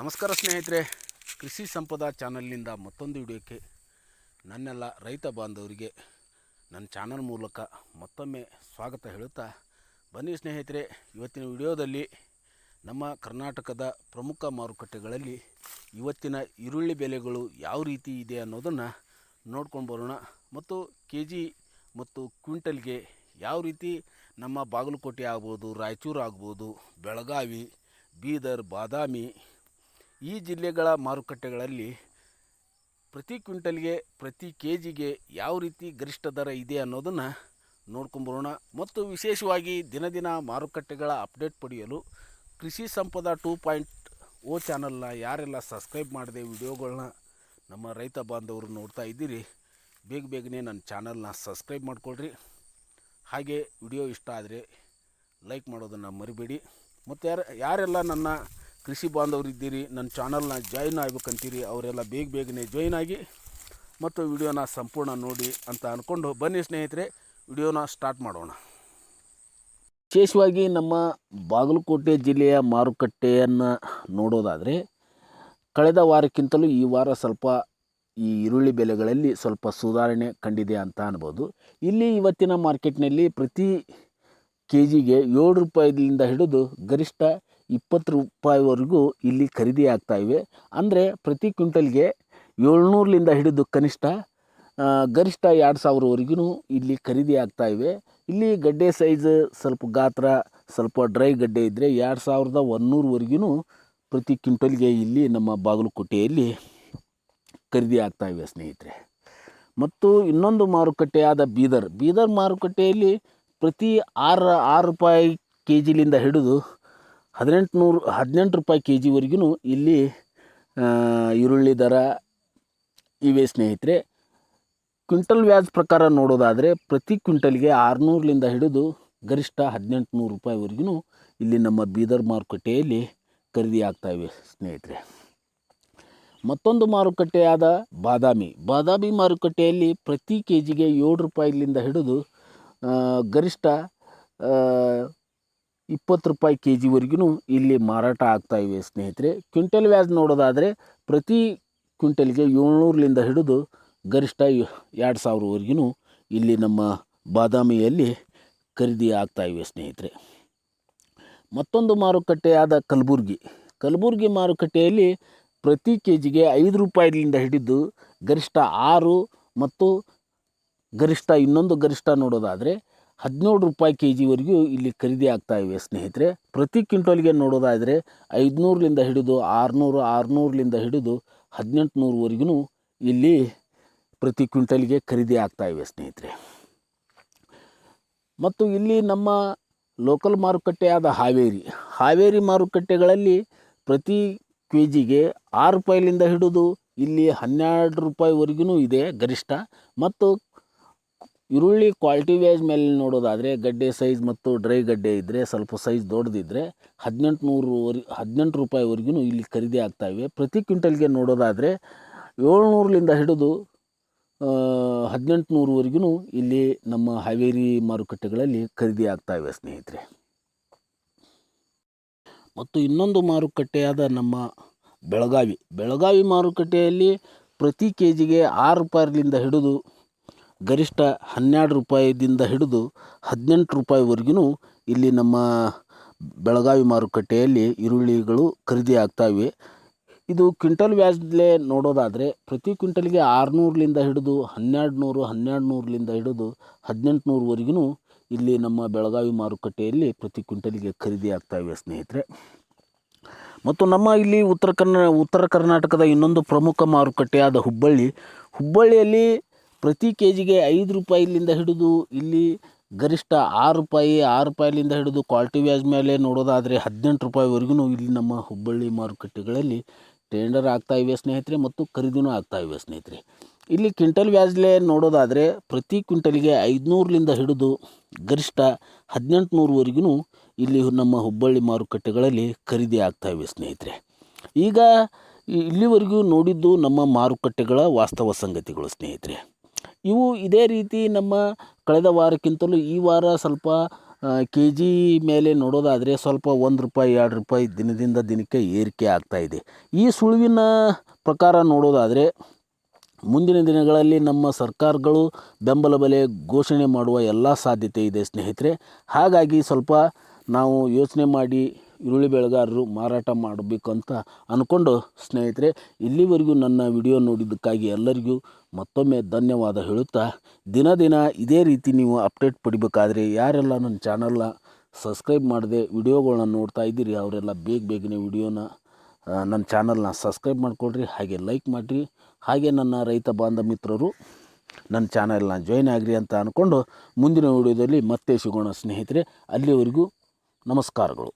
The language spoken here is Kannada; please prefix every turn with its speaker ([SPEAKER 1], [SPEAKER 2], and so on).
[SPEAKER 1] ನಮಸ್ಕಾರ ಸ್ನೇಹಿತರೆ, ಕೃಷಿ ಸಂಪದ ಚಾನಲ್ನಿಂದ ಮತ್ತೊಂದು ವಿಡಿಯೋಕ್ಕೆ ನನ್ನೆಲ್ಲ ರೈತ ಬಾಂಧವರಿಗೆ ನನ್ನ ಚಾನಲ್ ಮೂಲಕ ಮತ್ತೊಮ್ಮೆ ಸ್ವಾಗತ ಹೇಳುತ್ತಾ ಬನ್ನಿ ಸ್ನೇಹಿತರೆ, ಇವತ್ತಿನ ವಿಡಿಯೋದಲ್ಲಿ ನಮ್ಮ ಕರ್ನಾಟಕದ ಪ್ರಮುಖ ಮಾರುಕಟ್ಟೆಗಳಲ್ಲಿ ಇವತ್ತಿನ ಈರುಳ್ಳಿ ಬೆಲೆಗಳು ಯಾವ ರೀತಿ ಇದೆ ಅನ್ನೋದನ್ನು ನೋಡ್ಕೊಂಡು ಬರೋಣ. ಮತ್ತು ಕೆ ಜಿ ಮತ್ತು ಕ್ವಿಂಟಲ್ಗೆ ಯಾವ ರೀತಿ ನಮ್ಮ ಬಾಗಲಕೋಟೆ ಆಗ್ಬೋದು, ರಾಯಚೂರು ಆಗ್ಬೋದು, ಬೆಳಗಾವಿ, ಬೀದರ್, ಬಾದಾಮಿ ಈ ಜಿಲ್ಲೆಗಳ ಮಾರುಕಟ್ಟೆಗಳಲ್ಲಿ ಪ್ರತಿ ಕ್ವಿಂಟಲ್ಗೆ, ಪ್ರತಿ ಕೆ ಜಿಗೆ ಯಾವ ರೀತಿ ಗರಿಷ್ಠ ದರ ಇದೆ ಅನ್ನೋದನ್ನು ನೋಡ್ಕೊಂಬರೋಣ. ಮತ್ತು ವಿಶೇಷವಾಗಿ ದಿನ ದಿನ ಮಾರುಕಟ್ಟೆಗಳ ಅಪ್ಡೇಟ್ ಪಡೆಯಲು ಕೃಷಿ ಸಂಪದ ಟೂ ಪಾಯಿಂಟ್ ಓ ಚಾನಲ್ನ ಯಾರೆಲ್ಲ ಸಬ್ಸ್ಕ್ರೈಬ್ ಮಾಡಿದೆ ವಿಡಿಯೋಗಳನ್ನ ನಮ್ಮ ರೈತ ಬಾಂಧವರು ನೋಡ್ತಾ ಇದ್ದೀರಿ, ಬೇಗ ಬೇಗನೆ ನನ್ನ ಚಾನಲ್ನ ಸಬ್ಸ್ಕ್ರೈಬ್ ಮಾಡಿಕೊಳ್ರಿ. ಹಾಗೆ ವಿಡಿಯೋ ಇಷ್ಟ ಆದರೆ ಲೈಕ್ ಮಾಡೋದನ್ನು ಮರಿಬೇಡಿ. ಮತ್ತು ಯಾರು, ಯಾರೆಲ್ಲ ನನ್ನ ಕೃಷಿ ಬಾಂಧವರು ಇದ್ದೀರಿ ನನ್ನ ಚಾನಲ್ನ ಜಾಯಿನ್ ಆಗ್ಬೇಕಂತೀರಿ, ಅವರೆಲ್ಲ ಬೇಗ ಬೇಗನೆ ಜಾಯಿನ್ ಆಗಿ ಮತ್ತು ವಿಡಿಯೋನ ಸಂಪೂರ್ಣ ನೋಡಿ ಅಂತ ಅಂದ್ಕೊಂಡು ಬನ್ನಿ ಸ್ನೇಹಿತರೆ, ವಿಡಿಯೋನ ಸ್ಟಾರ್ಟ್ ಮಾಡೋಣ. ವಿಶೇಷವಾಗಿ ನಮ್ಮ ಬಾಗಲಕೋಟೆ ಜಿಲ್ಲೆಯ ಮಾರುಕಟ್ಟೆಯನ್ನು ನೋಡೋದಾದರೆ, ಕಳೆದ ವಾರಕ್ಕಿಂತಲೂ ಈ ವಾರ ಸ್ವಲ್ಪ ಈ ಈರುಳ್ಳಿ ಬೆಲೆಗಳಲ್ಲಿ ಸ್ವಲ್ಪ ಸುಧಾರಣೆ ಕಂಡಿದೆ ಅಂತ ಅನ್ಬೋದು. ಇಲ್ಲಿ ಇವತ್ತಿನ ಮಾರ್ಕೆಟ್ನಲ್ಲಿ ಪ್ರತಿ ಕೆ ಜಿಗೆ ಏಳು ರೂಪಾಯಿಯಿಂದ ಹಿಡಿದು ಗರಿಷ್ಠ ಇಪ್ಪತ್ತು ರೂಪಾಯಿವರೆಗೂ ಇಲ್ಲಿ ಖರೀದಿ ಆಗ್ತಾ ಇವೆ. ಅಂದರೆ ಪ್ರತಿ ಕ್ವಿಂಟಲ್ಗೆ ಏಳ್ನೂರಲಿಂದ ಹಿಡಿದು ಕನಿಷ್ಠ ಗರಿಷ್ಠ ಎರಡು ಸಾವಿರವರೆಗೂ ಇಲ್ಲಿ ಖರೀದಿ ಆಗ್ತಾ ಇವೆ. ಇಲ್ಲಿ ಗಡ್ಡೆ ಸೈಜ್ ಸ್ವಲ್ಪ ಗಾತ್ರ, ಸ್ವಲ್ಪ ಡ್ರೈ ಗಡ್ಡೆ ಇದ್ದರೆ ಎರಡು ಸಾವಿರದ ಒಂದೂರವರೆಗೂ ಪ್ರತಿ ಕ್ವಿಂಟಲ್ಗೆ ಇಲ್ಲಿ ನಮ್ಮ ಬಾಗಲಕೋಟೆಯಲ್ಲಿ ಖರೀದಿ ಆಗ್ತಾ ಇವೆ ಸ್ನೇಹಿತರೆ. ಮತ್ತು ಇನ್ನೊಂದು ಮಾರುಕಟ್ಟೆಯಾದ ಬೀದರ್. ಬೀದರ್ ಮಾರುಕಟ್ಟೆಯಲ್ಲಿ ಪ್ರತಿ ಆರು ಆರು ರೂಪಾಯಿ ಕೆ ಜಿಲಿಂದ ಹಿಡಿದು ಹದಿನೆಂಟು ನೂರು ಹದಿನೆಂಟು ರೂಪಾಯಿ ಕೆ ಜಿವರೆಗೂ ಇಲ್ಲಿ ಈರುಳ್ಳಿ ದರ ಇವೆ ಸ್ನೇಹಿತರೆ. ಕ್ವಿಂಟಲ್ ವ್ಯಾಜ್ ಪ್ರಕಾರ ನೋಡೋದಾದರೆ ಪ್ರತಿ ಕ್ವಿಂಟಲ್ಗೆ ಆರುನೂರಲಿಂದ ಹಿಡಿದು ಗರಿಷ್ಠ ಹದಿನೆಂಟು ನೂರು ರೂಪಾಯಿವರೆಗೂ ಇಲ್ಲಿ ನಮ್ಮ ಬೀದರ್ ಮಾರುಕಟ್ಟೆಯಲ್ಲಿ ಖರೀದಿ ಆಗ್ತಾಯಿವೆ ಸ್ನೇಹಿತರೆ. ಮತ್ತೊಂದು ಮಾರುಕಟ್ಟೆಯಾದ ಬಾದಾಮಿ. ಬಾದಾಮಿ ಮಾರುಕಟ್ಟೆಯಲ್ಲಿ ಪ್ರತಿ ಕೆ ಜಿಗೆ ಏಳು ರೂಪಾಯಿಲಿಂದ ಹಿಡಿದು ಗರಿಷ್ಠ ಇಪ್ಪತ್ತು ರೂಪಾಯಿ ಕೆ ಜಿವರೆಗೂ ಇಲ್ಲಿ ಮಾರಾಟ ಆಗ್ತಾ ಇವೆ ಸ್ನೇಹಿತರೆ. ಕ್ವಿಂಟಲ್ ವ್ಯಾಜ್ ನೋಡೋದಾದರೆ ಪ್ರತಿ ಕ್ವಿಂಟಲ್ಗೆ ಏಳ್ನೂರಲಿಂದ ಹಿಡಿದು ಗರಿಷ್ಠ ಎರಡು ಸಾವಿರವರೆಗೂ ಇಲ್ಲಿ ನಮ್ಮ ಬಾದಾಮಿಯಲ್ಲಿ ಖರೀದಿ ಆಗ್ತಾ ಇವೆ ಸ್ನೇಹಿತರೆ. ಮತ್ತೊಂದು ಮಾರುಕಟ್ಟೆಯಾದ ಕಲಬುರ್ಗಿ. ಕಲಬುರ್ಗಿ ಮಾರುಕಟ್ಟೆಯಲ್ಲಿ ಪ್ರತಿ ಕೆ ಜಿಗೆ ಐದು ರೂಪಾಯಿಲಿಂದ ಹಿಡಿದು ಗರಿಷ್ಠ ಆರು ಮತ್ತು ಗರಿಷ್ಠ ಇನ್ನೊಂದು ಗರಿಷ್ಠ ನೋಡೋದಾದರೆ ಹದಿನೇಳು ರೂಪಾಯಿ ಕೆ ಜಿವರೆಗೂ ಇಲ್ಲಿ ಖರೀದಿ ಆಗ್ತಾ ಇವೆ ಸ್ನೇಹಿತರೆ. ಪ್ರತಿ ಕ್ವಿಂಟಲ್ಗೆ ನೋಡೋದಾದರೆ ಐದುನೂರಲಿಂದ ಹಿಡಿದು ಆರುನೂರು ಆರುನೂರಲಿಂದ ಹಿಡಿದು ಹದಿನೆಂಟು ನೂರವರೆಗೂ ಇಲ್ಲಿ ಪ್ರತಿ ಕ್ವಿಂಟಲ್ಗೆ ಖರೀದಿ ಆಗ್ತಾ ಇವೆ ಸ್ನೇಹಿತರೆ. ಮತ್ತು ಇಲ್ಲಿ ನಮ್ಮ ಲೋಕಲ್ ಮಾರುಕಟ್ಟೆಯಾದ ಹಾವೇರಿ. ಹಾವೇರಿ ಮಾರುಕಟ್ಟೆಗಳಲ್ಲಿ ಪ್ರತಿ ಕೆ ಜಿಗೆ ಆರು ರೂಪಾಯಿಲಿಂದ ಹಿಡಿದು ಇಲ್ಲಿ ಹನ್ನೆರಡು ರೂಪಾಯಿವರೆಗೂ ಇದೆ ಗರಿಷ್ಠ. ಮತ್ತು ಈರುಳ್ಳಿ ಕ್ವಾಲಿಟಿ ವೈಸ್ ಮೇಲೆ ನೋಡೋದಾದರೆ ಗಡ್ಡೆ ಸೈಜ್ ಮತ್ತು ಡ್ರೈ ಗಡ್ಡೆ ಇದ್ದರೆ ಸ್ವಲ್ಪ ಸೈಜ್ ದೊಡ್ಡದಿದ್ದರೆ ಹದಿನೆಂಟು ನೂರುವರೆ ಹದಿನೆಂಟು ರೂಪಾಯಿವರೆಗೂ ಇಲ್ಲಿ ಖರೀದಿ ಆಗ್ತಾಯಿವೆ ಪ್ರತಿ ಕ್ವಿಂಟಲ್ಗೆ ನೋಡೋದಾದರೆ ಏಳ್ನೂರಲಿಂದ ಹಿಡಿದು ಹದಿನೆಂಟು ನೂರುವರೆಗೂ ಇಲ್ಲಿ ನಮ್ಮ ಹಾವೇರಿ ಮಾರುಕಟ್ಟೆಗಳಲ್ಲಿ ಖರೀದಿ ಆಗ್ತಾಯಿವೆ ಸ್ನೇಹಿತರೆ. ಮತ್ತು ಇನ್ನೊಂದು ಮಾರುಕಟ್ಟೆಯಾದ ನಮ್ಮ ಬೆಳಗಾವಿ. ಬೆಳಗಾವಿ ಮಾರುಕಟ್ಟೆಯಲ್ಲಿ ಪ್ರತಿ ಕೆ ಜಿಗೆ ಆರು ರೂಪಾಯಿಲಿಂದ ಹಿಡಿದು ಗರಿಷ್ಠ ಹನ್ನೆರಡು ರೂಪಾಯಿದಿಂದ ಹಿಡಿದು ಹದಿನೆಂಟು ರೂಪಾಯಿವರೆಗೂ ಇಲ್ಲಿ ನಮ್ಮ ಬೆಳಗಾವಿ ಮಾರುಕಟ್ಟೆಯಲ್ಲಿ ಈರುಳ್ಳಿಗಳು ಖರೀದಿ ಆಗ್ತಾಯಿವೆ ಇದು ಕ್ವಿಂಟಲ್ ವ್ಯಾಜ್ಲೇ ನೋಡೋದಾದರೆ ಪ್ರತಿ ಕ್ವಿಂಟಲ್ಗೆ ಆರುನೂರಲಿಂದ ಹಿಡಿದು ಹನ್ನೆರಡು ನೂರು ಹನ್ನೆರಡು ನೂರಲಿಂದ ಹಿಡಿದು ಹದಿನೆಂಟು ನೂರವರೆಗೂ ಇಲ್ಲಿ ನಮ್ಮ ಬೆಳಗಾವಿ ಮಾರುಕಟ್ಟೆಯಲ್ಲಿ ಪ್ರತಿ ಕ್ವಿಂಟಲ್ಗೆ ಖರೀದಿ ಆಗ್ತಾಯಿವೆ ಸ್ನೇಹಿತರೆ. ಮತ್ತು ನಮ್ಮ ಇಲ್ಲಿ ಉತ್ತರ ಕರ್ನಾ, ಉತ್ತರ ಕರ್ನಾಟಕದ ಇನ್ನೊಂದು ಪ್ರಮುಖ ಮಾರುಕಟ್ಟೆಯಾದ ಹುಬ್ಬಳ್ಳಿ. ಹುಬ್ಬಳ್ಳಿಯಲ್ಲಿ ಪ್ರತಿ ಕೆ ಜಿಗೆ ಐದು ರೂಪಾಯಿಲಿಂದ ಹಿಡಿದು ಇಲ್ಲಿ ಗರಿಷ್ಠ ಆರು ರೂಪಾಯಿ, ಆರು ರೂಪಾಯಿಲಿಂದ ಹಿಡಿದು ಕ್ವಾಲ್ಟಿ ವ್ಯಾಜ್ ಮೇಲೆ ನೋಡೋದಾದರೆ ಹದಿನೆಂಟು ರೂಪಾಯಿವರೆಗೂ ಇಲ್ಲಿ ನಮ್ಮ ಹುಬ್ಬಳ್ಳಿ ಮಾರುಕಟ್ಟೆಗಳಲ್ಲಿ ಟೆಂಡರ್ ಆಗ್ತಾ ಇವೆ ಸ್ನೇಹಿತರೆ ಮತ್ತು ಖರೀದಿನೂ ಆಗ್ತಾ ಇವೆ ಸ್ನೇಹಿತರೆ. ಇಲ್ಲಿ ಕ್ವಿಂಟಲ್ ವ್ಯಾಜ್ಲೆ ನೋಡೋದಾದರೆ ಪ್ರತಿ ಕ್ವಿಂಟಲಿಗೆ ಐದುನೂರಲಿಂದ ಹಿಡಿದು ಗರಿಷ್ಠ ಹದಿನೆಂಟು ನೂರವರೆಗೂ ಇಲ್ಲಿ ನಮ್ಮ ಹುಬ್ಬಳ್ಳಿ ಮಾರುಕಟ್ಟೆಗಳಲ್ಲಿ ಖರೀದಿ ಆಗ್ತಾ ಇವೆ ಸ್ನೇಹಿತರೆ. ಈಗ ಇಲ್ಲಿವರೆಗೂ ನೋಡಿದ್ದು ನಮ್ಮ ಮಾರುಕಟ್ಟೆಗಳ ವಾಸ್ತವ ಸಂಗತಿಗಳು ಸ್ನೇಹಿತರೆ. ಇವು ಇದೇ ರೀತಿ ನಮ್ಮ ಕಳೆದ ವಾರಕ್ಕಿಂತಲೂ ಈ ವಾರ ಸ್ವಲ್ಪ ಕೆ ಜಿ ಮೇಲೆ ನೋಡೋದಾದರೆ ಸ್ವಲ್ಪ ಒಂದು ರೂಪಾಯಿ, ಎರಡು ರೂಪಾಯಿ ದಿನದಿಂದ ದಿನಕ್ಕೆ ಏರಿಕೆ ಆಗ್ತಾ ಇದೆ. ಈ ಸುಳಿವಿನ ಪ್ರಕಾರ ನೋಡೋದಾದರೆ ಮುಂದಿನ ದಿನಗಳಲ್ಲಿ ನಮ್ಮ ಸರ್ಕಾರಗಳು ಬೆಂಬಲ ಬೆಲೆ ಘೋಷಣೆ ಮಾಡುವ ಎಲ್ಲ ಸಾಧ್ಯತೆ ಇದೆ ಸ್ನೇಹಿತರೆ. ಹಾಗಾಗಿ ಸ್ವಲ್ಪ ನಾವು ಯೋಚನೆ ಮಾಡಿ ಈರುಳ್ಳಿ ಬೆಳೆಗಾರರು ಮಾರಾಟ ಮಾಡಬೇಕು ಅಂತ ಅಂದ್ಕೊಂಡು ಸ್ನೇಹಿತರೆ, ಇಲ್ಲಿವರೆಗೂ ನನ್ನ ವಿಡಿಯೋ ನೋಡಿದ್ದಕ್ಕಾಗಿ ಎಲ್ಲರಿಗೂ ಮತ್ತೊಮ್ಮೆ ಧನ್ಯವಾದ ಹೇಳುತ್ತಾ, ದಿನ ದಿನ ಇದೇ ರೀತಿ ನೀವು ಅಪ್ಡೇಟ್ ಪಡಿಬೇಕಾದ್ರೆ ಯಾರೆಲ್ಲ ನನ್ನ ಚಾನಲ್ನ ಸಬ್ಸ್ಕ್ರೈಬ್ ಮಾಡದೆ ವಿಡಿಯೋಗಳನ್ನ ನೋಡ್ತಾ ಇದ್ದೀರಿ, ಅವರೆಲ್ಲ ಬೇಗ ಬೇಗನೆ ವಿಡಿಯೋನ ನನ್ನ ಚಾನಲ್ನ ಸಬ್ಸ್ಕ್ರೈಬ್ ಮಾಡಿಕೊಳ್ರಿ, ಹಾಗೆ ಲೈಕ್ ಮಾಡಿರಿ, ಹಾಗೆ ನನ್ನ ರೈತ ಬಾಂಧವ ಮಿತ್ರರು ನನ್ನ ಚಾನಲ್ನ ಜಾಯ್ನ್ ಆಗಿರಿ ಅಂತ ಅಂದ್ಕೊಂಡು ಮುಂದಿನ ವಿಡಿಯೋದಲ್ಲಿ ಮತ್ತೆ ಸಿಗೋಣ, ಸ್ನೇಹಿತರೆ, ಅಲ್ಲಿವರೆಗೂ ನಮಸ್ಕಾರಗಳು.